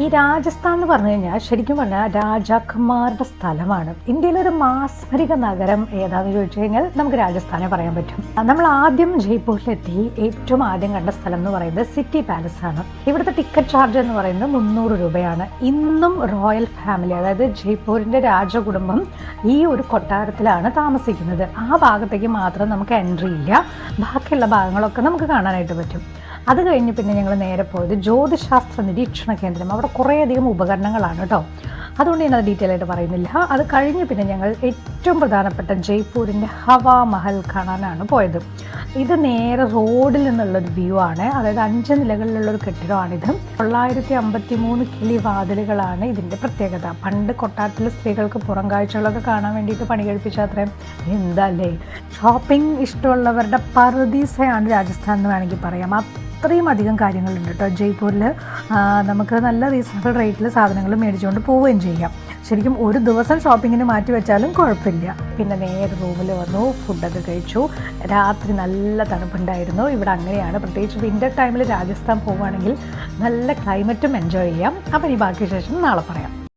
ഈ രാജസ്ഥാൻ എന്ന് പറഞ്ഞു കഴിഞ്ഞാൽ ശരിക്കും പറഞ്ഞാൽ രാജാക്കന്മാരുടെ സ്ഥലമാണ്. ഇന്ത്യയിലെ ഒരു മാസ്മരിക നഗരം ഏതാന്ന് ചോദിച്ചു കഴിഞ്ഞാൽ നമുക്ക് രാജസ്ഥാനെ പറയാൻ പറ്റും. നമ്മൾ ആദ്യം ജയ്പൂരിലെത്തി ഏറ്റവും ആദ്യം കണ്ട സ്ഥലം എന്ന് പറയുന്നത് സിറ്റി പാലസ് ആണ്. ഇവിടുത്തെ ടിക്കറ്റ് ചാർജ് എന്ന് പറയുന്നത് മുന്നൂറ് രൂപയാണ്. ഇന്നും റോയൽ ഫാമിലി അതായത് ജയ്പൂരിന്റെ രാജകുടുംബം ഈ ഒരു കൊട്ടാരത്തിലാണ് താമസിക്കുന്നത്. ആ ഭാഗത്തേക്ക് മാത്രം നമുക്ക് എൻട്രി ഇല്ല. ബാക്കിയുള്ള ഭാഗങ്ങളൊക്കെ നമുക്ക് കാണാനായിട്ട് പറ്റും. അത് കഴിഞ്ഞ് പിന്നെ ഞങ്ങൾ നേരെ പോയത് ജ്യോതിശാസ്ത്ര നിരീക്ഷണ കേന്ദ്രം. അവിടെ കുറേയധികം ഉപകരണങ്ങളാണ് കേട്ടോ അതുകൊണ്ട് ഞാൻ അത് ഡീറ്റെയിൽ ആയിട്ട് പറയുന്നില്ല. അത് കഴിഞ്ഞ് പിന്നെ ഞങ്ങൾ ഏറ്റവും പ്രധാനപ്പെട്ട ജയ്പൂരിന്റെ ഹവാ മഹൽ കാണാനാണ് പോയത്. ഇത് നേരെ റോഡിൽ നിന്നുള്ളൊരു വ്യൂ ആണ്. അതായത് അഞ്ച് നിലകളിലുള്ള ഒരു കെട്ടിടമാണിത്. തൊള്ളായിരത്തി അമ്പത്തി മൂന്ന് കിളി വാതിലുകളാണ് ഇതിന്റെ പ്രത്യേകത. പണ്ട് കൊട്ടാരത്തിലെ സ്ത്രീകൾക്ക് പുറം കാഴ്ചകളൊക്കെ കാണാൻ വേണ്ടിയിട്ട് പണി കഴിപ്പിച്ച അത്രയും. എന്താല്ലേ? ഷോപ്പിംഗ് ഇഷ്ടമുള്ളവരുടെ പറുദീസയാണ് രാജസ്ഥാൻ എന്ന് വേണമെങ്കിൽ പറയാം. അത്രയും അധികം കാര്യങ്ങളുണ്ട് കേട്ടോ. ജയ്പൂരിൽ നമുക്ക് നല്ല റീസണബിൾ റേറ്റിൽ സാധനങ്ങൾ മേടിച്ചുകൊണ്ട് പോവുകയും ചെയ്യാം. ശരിക്കും ഒരു ദിവസം ഷോപ്പിങ്ങിന് മാറ്റി വെച്ചാലും കുഴപ്പമില്ല. പിന്നെ നേരെ റൂമിൽ വന്നു ഫുഡൊക്കെ കഴിച്ചു. രാത്രി നല്ല തണുപ്പുണ്ടായിരുന്നു. ഇവിടെ അങ്ങനെയാണ്. പ്രത്യേകിച്ച് വിന്റർ ടൈമിൽ രാജസ്ഥാൻ പോവുകയാണെങ്കിൽ നല്ല ക്ലൈമറ്റും എൻജോയ് ചെയ്യാം. അപ്പം ഈ ബാക്കി ശേഷം നാളെ പറയാം.